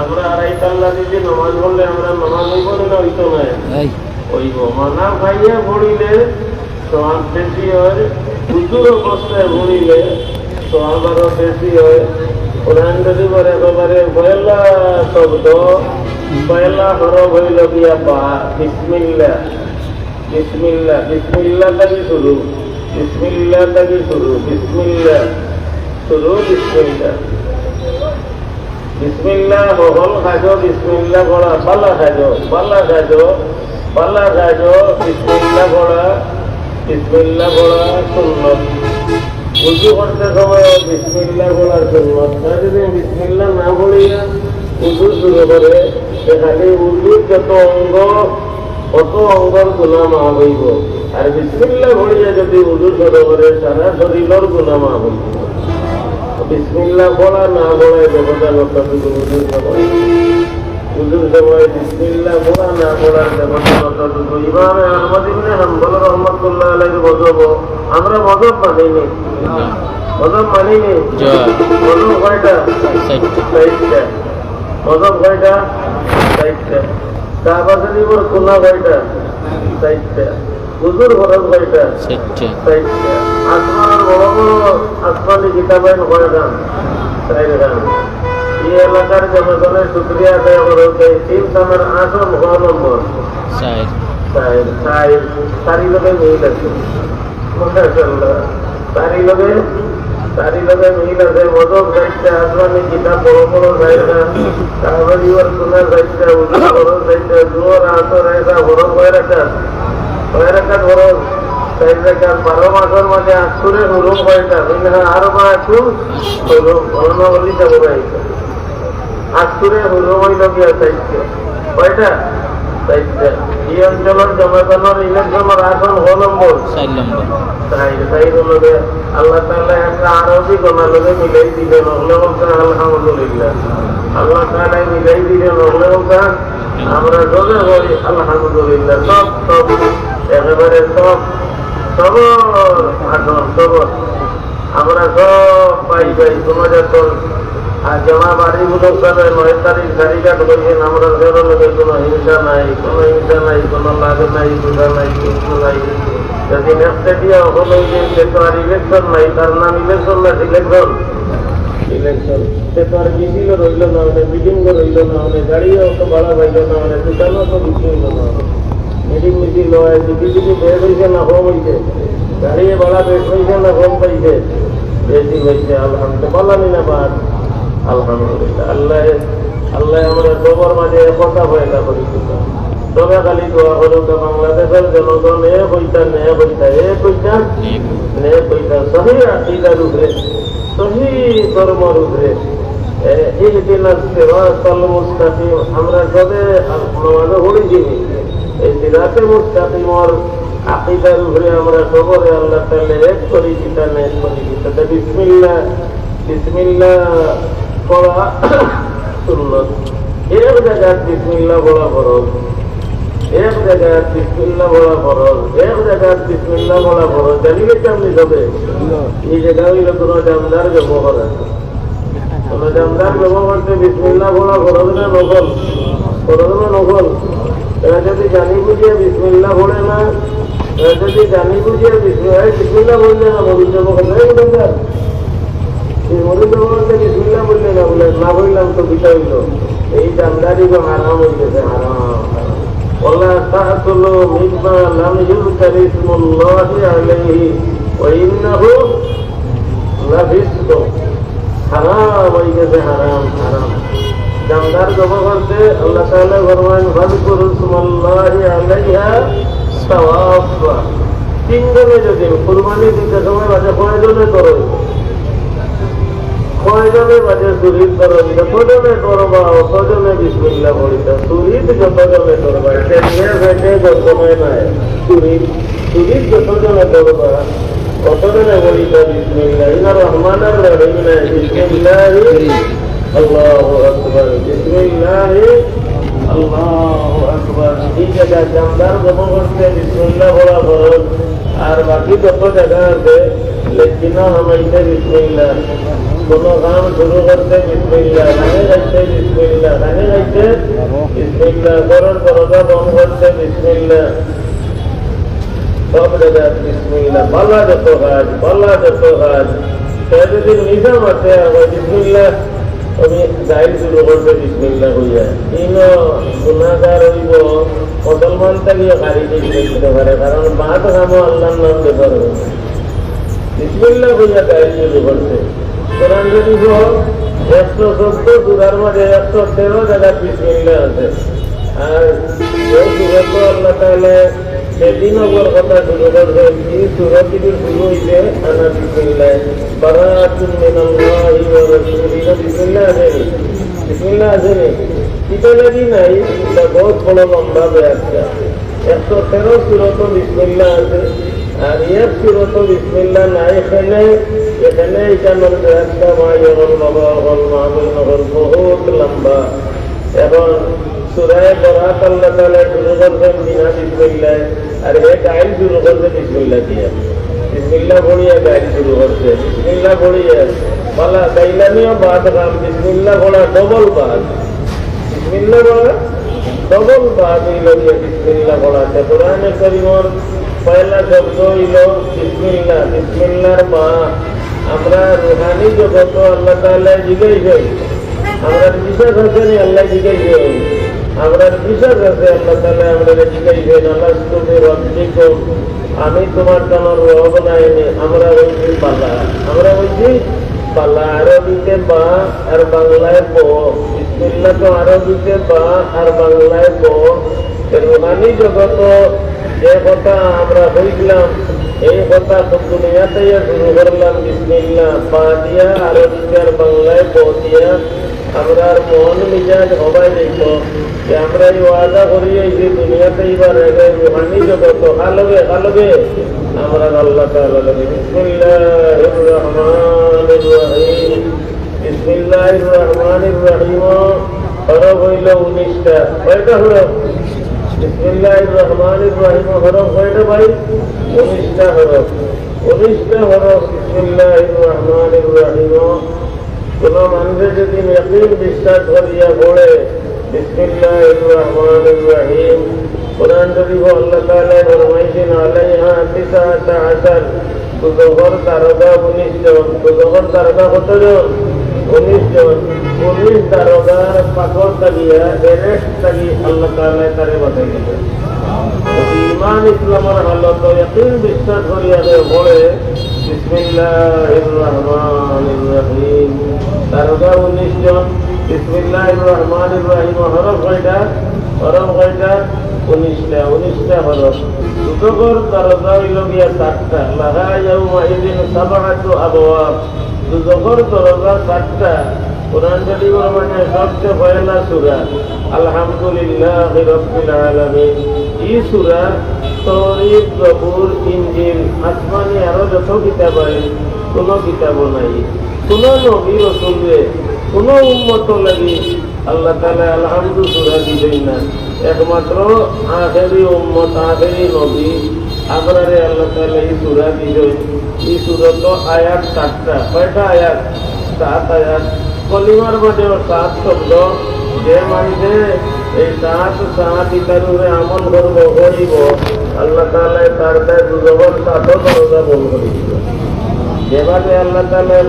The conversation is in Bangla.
আমরা আড়াই তাল্লাদি যে নমাজ পড়লে আমরা নমাজ হইব না হইতো না? মানা ভাইয়া পড়িলে তোমার বেশি হয় উজুর অবস্থায় পড়িলে তোমার বারো বেশি হয়। কোরআন যদি বলে একেবারে পয়লা শব্দ পয়লা হরফ হইল গিয়া বা বিসমিল্লা বিসমিল্লা বিসমিল্লা থাকি শুরু বিসমিল্লা থাকি শুরু বিসমিল্লা শুরু বিসমিল্লা বিসমিল্লা বহল খাজো বিসমিল্লা বড়া পালা খাজো পালা খাজো পালা খাজো বিসমিল্লা বড়া বিসমিল্লা বড়া সুন্নত। উজু করতে সময় বিসমিল্লা না যদি বিসমিল্লা না বলিয়া উজু শুরু করে সে খালি উজুর যত অঙ্গ অত অঙ্গর হইব। আর বিসমিল্লা বলিয়া যদি উজু শুরু করে, সারা শরীরের গুণা হইব। বিসমিল্লা বলা না বলায় দেবতা লোকটা শুধু উজুর সময় উজুর সময় বিসমিল্লা বলা না বলার লোকটা শুধু ইমামে আহমদ ইবনে হাম্বল রহমতুল্লাহ আলাইহি বজব আমরা মজব মানিনি। মজব মানিনি। মজব কয়টা? চারটা মজব কয়টা? শরীফের কোনা কয়টা? চারটা ফরজ কয়টা চারটা আসমানের বড় বড় আসমানি কিতাবের হয়ে যান এই এলাকার জনগণের শুক্রিয়া আদায় করতে তিন সামের আসন হওয়া নম্বর। তারি লোকে মিল আছে। তারি লোকে তারি লোকে মিল আছে। মদক সাহিত্য আসমানি কিতাব বড় বড় সাহিত্য তারপর ইওর সোনার সাহিত্য উজুর বড় জোর আসর এসা বড় হয়ে রাখা হয়ে রাখা বড় তাই রাখা বারো মাসের মাঝে আশুরে হুরুম কয়টা মিনহা আরও বা আশু হুরুম অন্য বলি যাব হুরুম হইল গিয়া সাহিত্য কয়টা সাহিত্য এই অঞ্চলের জনগণের ইলেকশনের আসন হ নম্বর চার নম্বর তাই তাই লগে আল্লাহ মিলাই আমরা আলহামদুলিল্লাহ একেবারে সব সব আসন সব আমরা সব পাই পাই কোনো যাতন আর জমা বাড়ি গুলো করে নয় তারিখ তারিখা করেছেন আমরা সেরো লোকে কোনো হিংসা নাই, কোনো হিংসা নাই, কোনো লাভ নাই দুধা নাই কিছু নাই। যদি নেক্সট দিয়া হলো যে সে তো আর ইলেকশন নাই, তার নাম ইলেকশন না ইলেকশন ইলেকশন সে তো আর মিছিল রইল না মানে মিটিং রইল না মানে গাড়িও তো ভাড়া পাইল না মানে দোকানও তো বিক্রি না মিটিং হয় দিদি দিদি বের হয়েছে না কম হয়েছে গাড়ি ভাড়া বেশ হয়েছে না কম পাইছে বেশি হয়েছে আলহামদুলিল্লাহ বললামই আলহামদুলিল্লাহ আল্লাহ আল্লাহ আমরা সবার মাঝে একতা পয়দা করি তবে খালি দোয়া করুক বাংলাদেশের জনগণ এ পয়সা নে পয়সা এ পয়সা নে পয়সা সহি আকিদার উপরে সহি ধর্মর উপরে আমরা সবে আমাদের হরি যিনি এই সিরাতে মুস্তাকিমর আকিদার উপরে আমরা সবরে আল্লাহ তাহলে এক করি দিতা নে এক করি দিতা বিসমিল্লাহ বিসমিল্লাহ পড়া সুন্নত। এক জায়গায় বিসমিল্লাহ বলা ফরজ, এক জায়গায় বিসমিল্লাহ বলা ফরজ, এক জায়গায় বিসমিল্লাহ বলা ফরজ। জানিলে কেমনি হবে এই জায়গা হইলে কোনো জামদার ব্যবহার আছে? কোনো জামদার ব্যবহার করতে বিসমিল্লাহ বলা ফরজ না নকল? ফরজ না নকল? এরা যদি জানি বুঝিয়ে বিসমিল্লাহ বলে না এরা যদি জানি বুঝিয়ে বিসমিল্লাহ বিসমিল্লাহ বললে না মরুদ ব্যবহার নেই বলে এই মরুদ ব্যবহারকে বিসমিল্লাহ বললে না বলে না বললাম তো বিষয় হইল এই জামদারি তো হারাম হইতেছে হারাম ولا تأكلوا مما لم يذكر اسم الله عليه وإنه জামদার জমা করতে আল্লাহ তাআলা ফরমান ফাযকুরু ইসমাল্লাহি আলাইহা তাওয়াফা তিনজনে যদি কুরবানি দিতে সময় বাজে কয়জনে করো? কয়জনে বাজে সুরিত করো? যতজনে করবা, অতজনে বিসমিল্লাহ বলিতা। সুরিত যতজনে করবা টেনে ভেটে যতজনে নাই সুরিত সুরিত যতজনে করবা, অতজনে বলিতা বিসমিল্লাহ। ইনা রহমানের রহিম। বিসমিল্লাহি। আল্লাহু আকবার, বিসমিল্লাহি, আল্লাহু আকবার। এই জায়গায় জামদার জমা বিসমিল্লাহ বলা আর বাকি যত জায়গা আছে লেকিনা হামাইতে বিসমিল্লা কোন কাম শুরু করতে বিসমিল্লা গানে গাইতে বিসমিল্লা গানে গাইতে বিসমিল্লা করার দরজা বন্ধ করতে বিসমিল্লা সব জায়গায় বিসমিল্লা পাল্লা যত কাজ, পাল্লা যত কাজ। সে যদি নিজাম আছে, আবার বিসমিল্লা আমি গাইড শুরু করতে বিসমিল্লা হইয়া ইন গুণাগার বাদ কামো আল্লাহর নাম হইবে বিসমিল্লা হইয়া গাইড শুরু করতে কোরআন যদি একশো চোদ্দ সুরার মাঝে একশো তেরো বিসমিল্লা আছে। আর সেদিন ওপর কথা শুরু করছে কি সুরত যদি শুরু হইছে আনা বিসমিল্লাহ, বারাতুন মিনাল্লাহি ওয়া রাসূলিহি। বিসমিল্লাহ আছে বিসমিল্লাহ কিতা লাগি নাই এটা বহুত বড় লম্বা ব্যাখ্যা একশো তেরো সুরত বিসমিল্লাহ আছে, আর এক সুরত বিসমিল্লাহ নাই, এখানে এখানে এখানের ব্যাখ্যা মা ইয়ল বাবা হল মাহবুল নগর বহুত লম্বা। এখন সুরায় বরাত আল্লাহ তাআলা শুরু করবেন বিনা বিসমিল্লাহ। আর এ গাইল শুরু করবে বিসমিল্লাহ দিয়ে। বিসমিল্লাহ পড়িয়া গাইল শুরু করছে বিসমিল্লাহ পড়িয়া বলা গাইলামিও বাদ রাম, বিসমিল্লাহ পড়া ডবল বাদ। বিসমিল্লাহ পড়া ডবল বাদ হইল গিয়ে বিসমিল্লাহ পড়াতে কোরআনে করিমর পয়লা শব্দ হইল বিসমিল্লাহ, বিসমিল্লাহর মা। আমরা রুহানি জগত আল্লাহ তাআলা জিজ্ঞাসা আমরা বিশ্বাস আছে আল্লাহ জিজ্ঞাসা আমরা বিশ্বাস আছে আল্লাহ তাহলে আমরা জিজ্ঞাসা আল্লাহ তুমি রব্বিকুম আমি তোমার জন্য রব নাইনি আমরা বলছি পাল্লা। আমরা বলছি পাল্লা, আরবিতে বা আর বাংলায় প বিসমিল্লাহ তো আরবিতে বা আর বাংলায় প রুহানি জগত যে কথা আমরা হইলাম এই কথা দুনিয়াতে শুরু করলাম বিসমিল্লাহ পা দিয়া আর বাংলায় প দিয়া আমরা মন মিজাজ হবাই দেখব যে আমরা এই ওয়াদা করি এই যে দুনিয়াতে এবার রুহানি জগত হালবে হালবে। আমরা আল্লাহ তাআলা বিসমিল্লাহির রহমানির রহিম। বিসমিল্লাহির রহমানির রহিম। হরফ হইল 19টা কয়টা হরফ বিসমিল্লাহির রহমানির রহিম। হরফ কয়টা ভাই 19টা হরফ 19টা হরফ বিসমিল্লাহির রহমানির রহিম কোন মানুষের যদি ইয়াকিন বিশ্বাস করিয়া পড়ে বিসমিল্লাহির রহমানির রহিম কোরআন শরীফ আল্লাহ তাআলা ফরমাইছেন আলাইহা তিসাআতা আশার দুজহর তারকা উনিশ জন দুজহর তারকা কত জন উনিশ জন। উনিশ তারকার পাথর তাগিয়া এরেস্ট তাগি আল্লাহ তাআলা তারে বাঁচাই দিবেন ইমান ইসলামের হালত ইয়াকিন বিশ্বাস করিয়া পড়ে। বিসমিল্লাহির রহমানির রহিম। তারকা উনিশ জন, বিসমিল্লাহির রহমানির রহিম, হরফ কয়টা? হরফ কয়টা? উনিশটা উনিশটা হরফ দুটোকর দরজা হইল গিয়া চারটা লাহা ইয়াউমা ইদিন সাবাহাতু আবওয়াব। দুটোকর দরজা চারটা কোরআন শরীফের মানে সবচেয়ে পয়লা সূরা, আলহামদুলিল্লাহ রাব্বিল আলামিন। এই সূরা তৌরিত জবুর ইনজিল, আসমানি আরও যত কিতাব আছে, কোনো কিতাব নাই। কোন নবী রসুলরে, কোন উম্মত লাগি আল্লাহ একমাত্র আখেরি উম্মত, আখেরি নবী। আপনারে আল্লাহ তাআলা এই সূরা দিবেন। এই সূরা তো আয়াত সাতটা। কয়টা আয়াত? সাত আয়াত। কলিমার মধ্যে সাত শব্দ। যে মানুষে এই সাত সাত ইতার আমল করব, করিব, আল্লাহ তাআলা তার দরজা করিব যেভাবে আল্লাহ তাআলা